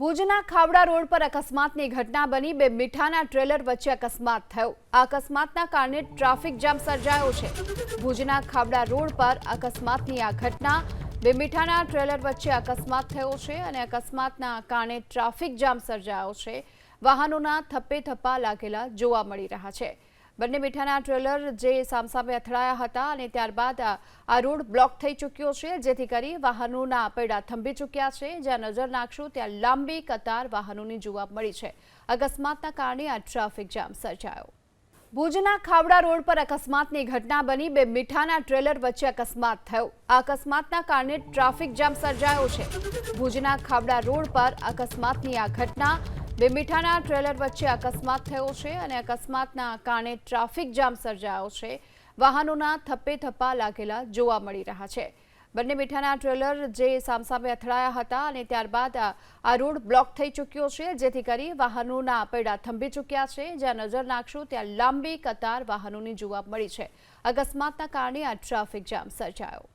ભુજના ખાવડા રોડ પર અકસ્માતની ઘટના બની. બે મીઠાના ટ્રેલર વચ્ચે અકસ્માત થયો. આ અકસ્માતના કારણે ટ્રાફિક જામ સર્જાયો છે. ભુજના ખાવડા રોડ પર અકસ્માતની આ ઘટના બે મીઠાના ટ્રેલર વચ્ચે અકસ્માત થયો છે અને અકસ્માતના કારણે ટ્રાફિક જામ સર્જાયો છે. વાહનોના થપ્પે થપ્પા લાગેલા જોવા મળી રહ્યા છે. બંને મીઠાના ટ્રેલર જે સામસામે અથડાયા હતા અને ત્યારબાદ આ રોડ બ્લોક થઈ ચૂક્યો છે, જેથી કરી વાહનોના પૈડા થંભી ચૂક્યા છે. જ્યાં નજર નાખશું ત્યાં લાંબી કતાર વાહનોની જોવા મળી છે. અકસ્માતના કારણે આ ટ્રાફિક જામ સર્જાયો. ભુજના ખાવડા રોડ પર અકસ્માતની ઘટના બની. બે મીઠાના ટ્રેલર વચ્ચે અકસ્માત થયો. આ અકસ્માતના કારણે ટ્રાફિક જામ સર્જાયો છે. ભુજના ખાવડા રોડ પર અકસ્માતની આ ઘટના બે મીઠાના ટ્રેલર વચ્ચે અકસ્માત થયો છે અને અકસ્માતના કારણે ટ્રાફિક જામ સર્જાયો છે. વાહનોના થપ્પે થપ્પા લાગેલા જોવા મળી રહ્યા છે. બંને મીઠાના ટ્રેલર જે સામસામે અથડાયા હતા અને ત્યારબાદ આ રોડ બ્લોક થઈ ચૂક્યો છે, જેથી કરી વાહનોના પૈડા થંભી ચૂક્યા છે. જ્યાં નજર નાખશું ત્યાં લાંબી કતાર વાહનોની જોવા મળી છે. અકસ્માતના કારણે આ ટ્રાફિક જામ સર્જાયો.